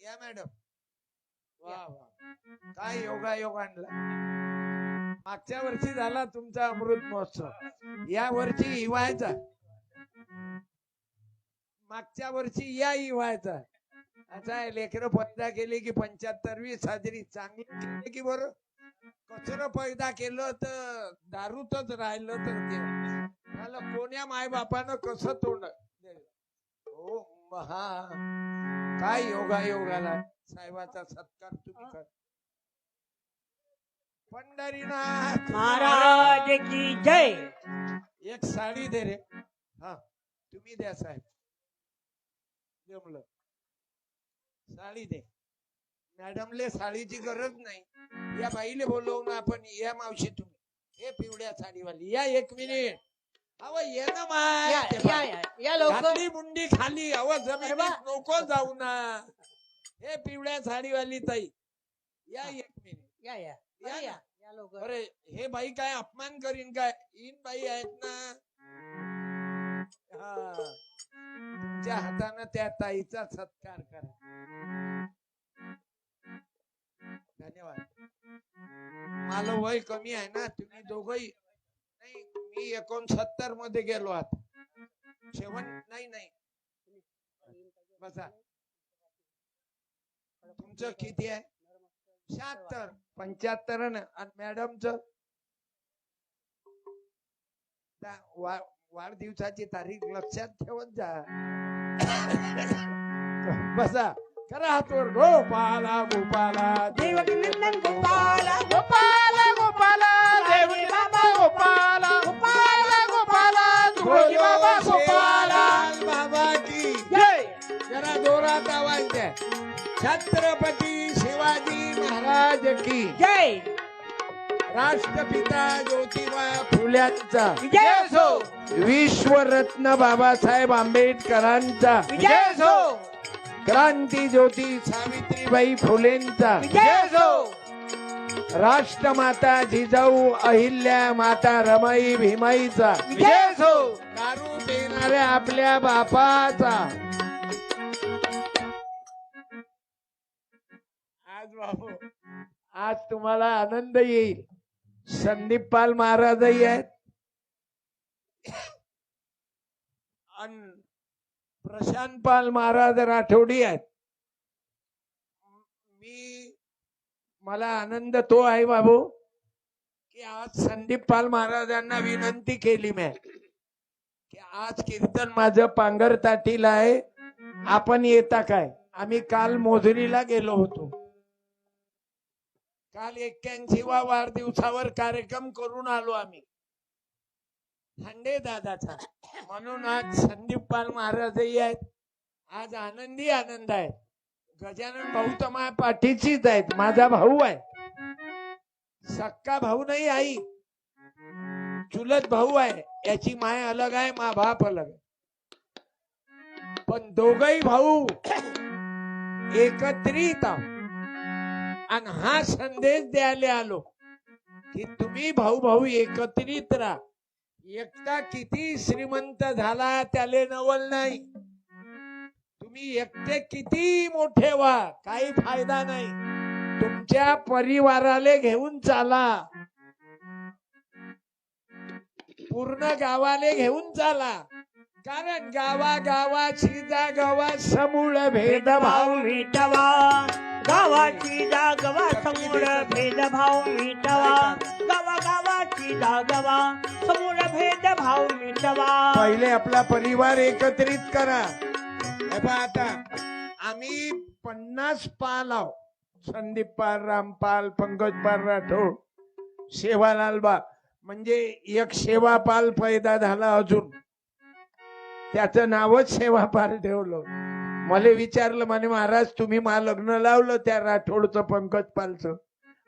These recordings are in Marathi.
या मॅडम. वा वा. काय योगा योग आणला? मागच्या वर्षी झाला तुमचा अमृत महोत्सव. या वर्षी हिवाळ्याचा. मागच्या वर्षी या हिवाळ्याचा. आता लेकरं पैदा केली की पंच्याहत्तरवी साजरी चांगली केली की बरं? कचरं पैदा केलं तर दारूतच राहिलं तर कोण्या मायबापानं कसं तोंड? हो महा. काय योगा योगाला? साहेबाचा सत्कार तुम्ही कर. पंढरीनाथ महाराज की जय. एक साडी दे रे. हा तुम्ही द्या साहेब. जमलं. साडी दे. मॅडमले साडीची गरज नाही. या बाईले बोलवून आपण या मावशी तुम्ही. हे पिवळ्या साडीवाली. या एक मिनिट. अव ये ना माय या ते या बा- या या लवकर. घातली मुंडी खाली. अव जमिनीत. नको जाऊ ना. हे पिवळ्या साडीवाली ताई. या एक मिनिट. या या. या अरे या ना. या लवकर. अरे हे बाई काय अपमान करीन काय? इन बाई आहेत ना. हा. तुमच्या हातानं त्या ताईचा सत्कार करा. धन्यवाद. मला वय कमी आहे ना. तुम्ही दोघही मी एकोणसत्तरमध्ये गेलो आता. शेवण नाही नाही. बसा. तुमचं किती आहे? शहात्तर. पंच्याहत्तर आणि मॅडमच? वाढदिवसाची तारीख लक्षात ठेवत जा. बसा. करा हातवर. गोपाला गोपाला. देवकी नंदन गोपाला गोपाला गोपाला. बाबा गोपाला गोपाला. जोरात आवाज द्या छत्रपती शिवाजी महाराज की. जय. राष्ट्रपिता ज्योतिबा फुल्यांचा. विजय असो. विश्वरत्न बाबासाहेब आंबेडकरांचा. विजय असो. क्रांती ज्योती सावित्रीबाई फुलेंचा. विजय असो. राष्ट्रमाता जिजाऊ अहिल्या माता रमाई भीमाईचा. विजय असो. दारू देणाऱ्या आपल्या बापाचा. आज आज तुम्हाला आनंद येईल. संदीप पाल महाराजही आहेत. प्रशांत पाल महाराज राठोडी आहेत. मी मला आनंद तो आहे बाबू की आज संदीप पाल महाराजांना विनंती केली मी. की आज कीर्तन माझं पांगर ताटीला आहे. आपण येता काय? आम्ही काल मोजरीला गेलो होतो. काल एक्क्याऐंशीवा वाढदिवसावर कार्यक्रम करून आलो आम्ही. हांडे दादाचा. म्हणून आज संदीप पाल महाराजही आहेत. आज आनंदी आनंद आहे गजानन भाऊ तर माझ्या पाठीचीच आहेत. माझा भाऊ आहे. सक्का भाऊ नाही आई. चुलत भाऊ आहे. याची माय अलग आहे मा बाप अलग आहे. पण दोघही भाऊ एकत्रित आहोत. आणि हा संदेश द्यायला आलो की तुम्ही भाऊ भाऊ एकत्रित राहा. एकटा किती श्रीमंत झाला त्याले नवल नाही. तुम्ही एकटे किती मोठे व्हा काही फायदा नाही. तुमच्या परिवाराले घेऊन चाला. पूर्ण गावाले घेऊन चाला. कारण गावा गावाची जागवा समूळ भेदभाव मिटवा. गावाची जागवा समोर भेदभाव मिटवा. गावा गावाची जागवा समोर भेदभाव मिटवा. पहिले आपला परिवार एकत्रित करा. हे पहा आता आम्ही पन्नास पाल आहो. संदीप पाल रामपाल पंकज पाल राठोड सेवालाल बा. म्हणजे एक सेवापाल पैदा झाला अजून. त्याचं नावच सेवापाल ठेवलं. मला विचारलं म्हणे महाराज तुम्ही मला लग्न लावलं त्या राठोडचं पंकज पालचं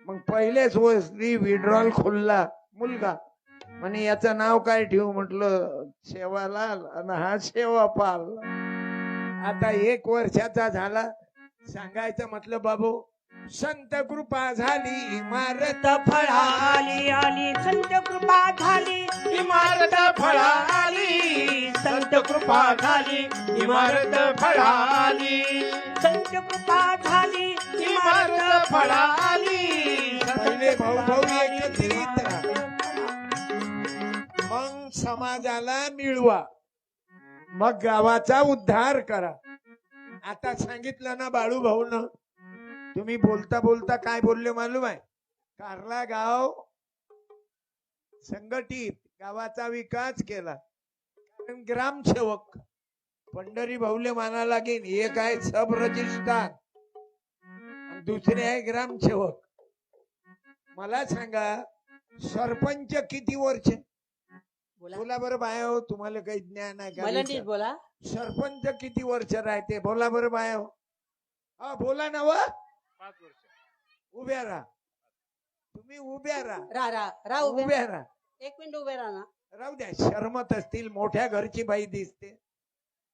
मग पहिलेच वस्ती विड्रॉल खुलला मुलगा. म्हणे याचं नाव काय ठेवू? म्हटलं सेवालाल आणि हा सेवापाल आता एक वर्षाचा झाला. सांगायचं म्हटलं बाबू संत कृपा झाली इमारत फळाली. आली संत कृपा झाली. इमारत फळाली. संत कृपा झाली इमारत फळाली. संत कृपा फळा आली पहिले भाऊ भाऊ एकत्रित. मग समाजाला मिळवा. मग गावाचा उद्धार करा. आता सांगितलं ना बाळू भाऊ न तुम्ही बोलता बोलता काय बोलले मालूम आहे? कारला गाव संघटित गावाचा विकास केला. कारण ग्रामसेवक पंढरी भाऊले माना लागेल एक आहे सब रजिस्ट्रार आणि दुसरे आहे ग्रामसेवक. मला सांगा सरपंच किती वर्ष? बोला. बरं बाया हो तुम्हाला काही ज्ञान आहे का बोला. सरपंच किती वर्ष राहते? बोला बरं बाया हो हा बोला ना व. पाच वर्ष. उभ्या राहा. तुम्ही उभ्या राहा. रा रा रा उभे. उभ्या राहा. एक मिनिट उभे राहा ना. राहू द्या. शरमत असतील मोठ्या घरची बाई दिसते.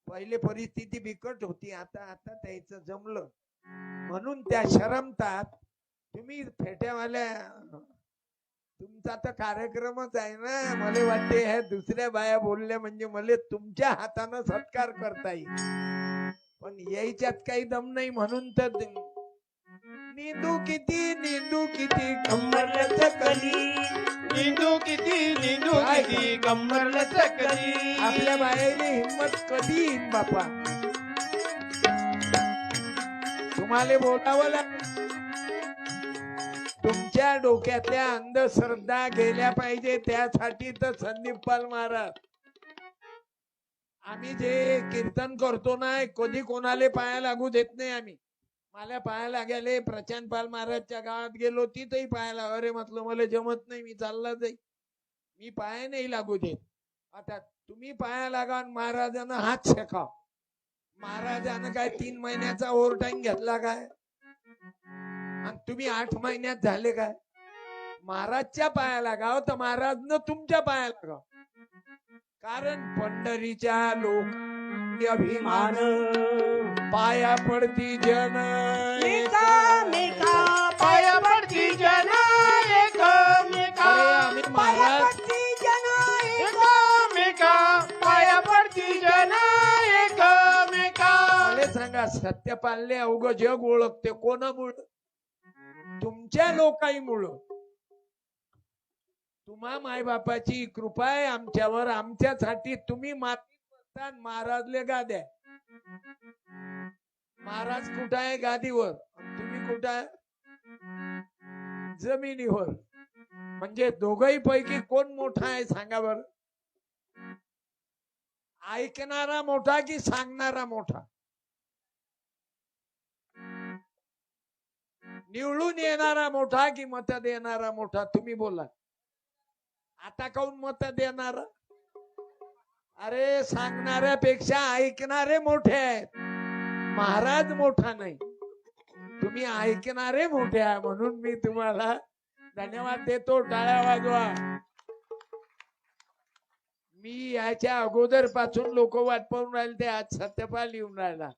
पहिले परिस्थिती बिकट होती आता आता त्याचं जमलं. म्हणून त्या शरमतात तुम्ही फेट्यावाल्या तुमचा तर कार्यक्रमच आहे ना. मला वाटते ह्या दुसऱ्या बाया बोलल्या म्हणजे मला तुमच्या हातानं सत्कार करता येईल. पण यायच्यात काही दम नाही म्हणून तर निंदू किती निंदू किती कंबरल्या चकली. निंदू किती निंदू? किती कंबरला चकली. आपल्या बायाने हिंमत कधी येईन बापा? तुम्हाला बोलावं लागेल तुमच्या डोक्यातल्या अंधश्रद्धा गेल्या पाहिजे त्यासाठी तर संदीप पाल महाराज. आम्ही जे कीर्तन करतो ना कधी कोणाला पाया लागू देत नाही आम्ही. मला पाहायला गेले प्रशांत पाल महाराजच्या गावात गेलो तिथंही पाहायला अरे म्हटलं मला जमत नाही मी चालला जाई. मी पाया नाही लागू देत. आता तुम्ही पाया लागा महाराजानं महाराजांना हात शेका महाराजानं काय तीन महिन्याचा ओव्हर टाइम घेतला काय? आणि तुम्ही आठ महिन्यात झाले काय? महाराजच्या पाया लागाव तर महाराजनं तुमच्या पाया लागाव. कारण पंढरीच्या लोक अभिमान पाया पडती जन एकामेका पाया पडती जन एकमेका पाया पडती जन एकमेका पाया पडती जन एकमेका मला सांगा सत्यपालने अवघ जग ओळखते कोणामुळं? तुमच्या लोकांमुळं. तुम्हा मायबापाची कृपा आहे आमच्यावर. आमच्यासाठी तुम्ही मातीत बसता महाराजले गाद्या. महाराज कुठं आहे गादीवर? तुम्ही कुठं आहे जमिनीवर. म्हणजे दोघही पैकी कोण मोठा आहे सांगा बर. ऐकणारा मोठा की सांगणारा मोठा? निवडून येणारा मोठा की मत देणारा मोठा? तुम्ही बोला. आता काऊन मत देणारा? अरे सांगणाऱ्यापेक्षा ऐकणारे मोठे आहेत. महाराज मोठा नाही. तुम्ही ऐकणारे मोठे आहे म्हणून मी तुम्हाला धन्यवाद देतो. टाळ्या वाजवा. मी याच्या अगोदरपासून लोक वाट पाहून राहिले ते आज सत्यपाल येऊन राहिला.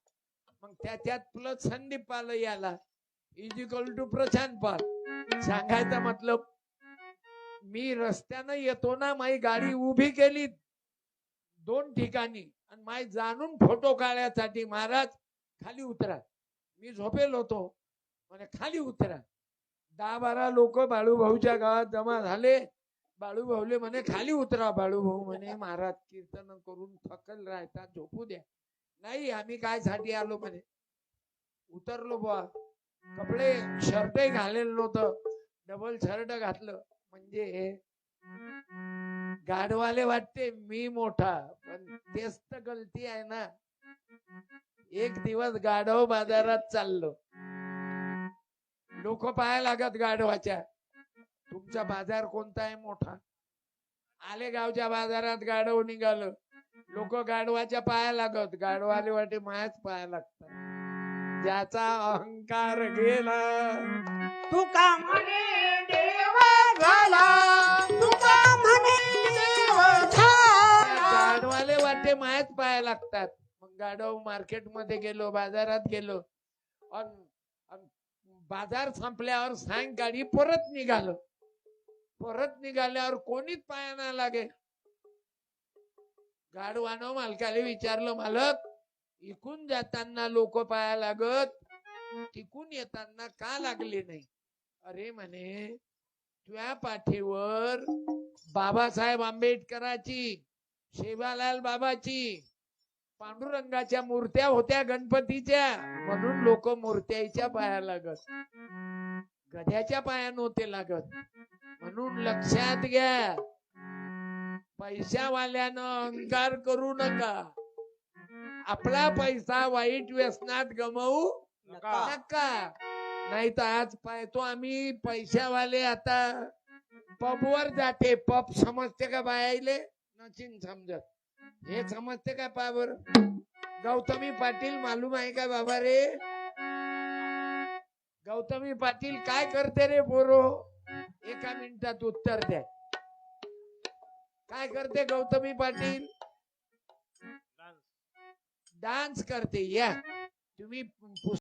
मग त्याच्यात प्लस संदीप पाल याला. Is equal to Prashant Pal. सांगायचा मतलब मी रस्त्यानं येतो ना माझी गाडी उभी केली दोन ठिकाणी. आणि माय जाणून फोटो काढण्यासाठी महाराज खाली उतरा. मी झोपेल होतो. म्हणे खाली उतरा. दहा बारा लोक बाळूभाऊच्या गावात जमा झाले. बाळूभाऊले म्हणे खाली उतरा बाळूभाऊ म्हणे महाराज कीर्तन करून थकल राहता झोपू द्या. नाही आम्ही काय साठी आलो म्हणे. उतरलो बुवा. कपडे शर्ट घालेलं नव्हतं. डबल शर्ट घातलं. म्हणजे गाडवाले वाटते मी मोठा पण तेच तर गलती आहे ना. एक दिवस गाढव बाजारात चाललो. लोक पाया लागत गाढवाच्या. तुमचा बाजार कोणता आहे मोठा? आले गावच्या बाजारात गाढव निघालं. लोक गाढवाच्या पाया लागत. गाढवाले वाटे मायाच पाया लागतात. ज्याचा अहंकार गेला. तुका म्हणे देवा झाला? तुका म्हणे देव गाढवाले वाटे मायाच पाया लागतात. गाडव मार्केटमध्ये मार्केटमध्ये गेलो. बाजारात गेलो बाजार संपल्यावर सायंकाळी परत निघालो. परत निघाल्यावर कोणीच पाया लागे. गाडवानं मालकाला विचारलं मालक इकून जाताना लोक पाया लागत टिकून येताना का लागले नाही? अरे म्हणे तुझ्या पाठीवर बाबासाहेब आंबेडकराची शेवालाल बाबाची पांडुरंगाच्या मूर्त्या होत्या गणपतीच्या. म्हणून लोक मूर्त्याच्या पाया लागत. गध्याच्या पाया नव्हते लागत. म्हणून लक्षात घ्या. पैशावाल्यानं अंकार करू नका. आपला पैसा वाईट व्यसनात गमवू नका. नाही तर आज पाहतो आम्ही पैशावाले आता. पबवर जाते. पब समजते का बायाले? नचिन समजत. हे समजते का पावर? गौतमी पाटील मालूम आहे का बाबा रे? गौतमी पाटील काय करते रे पोरो? एका मिनिटात उत्तर द्या. काय करते गौतमी पाटील? डान्स. करते. या. तुम्ही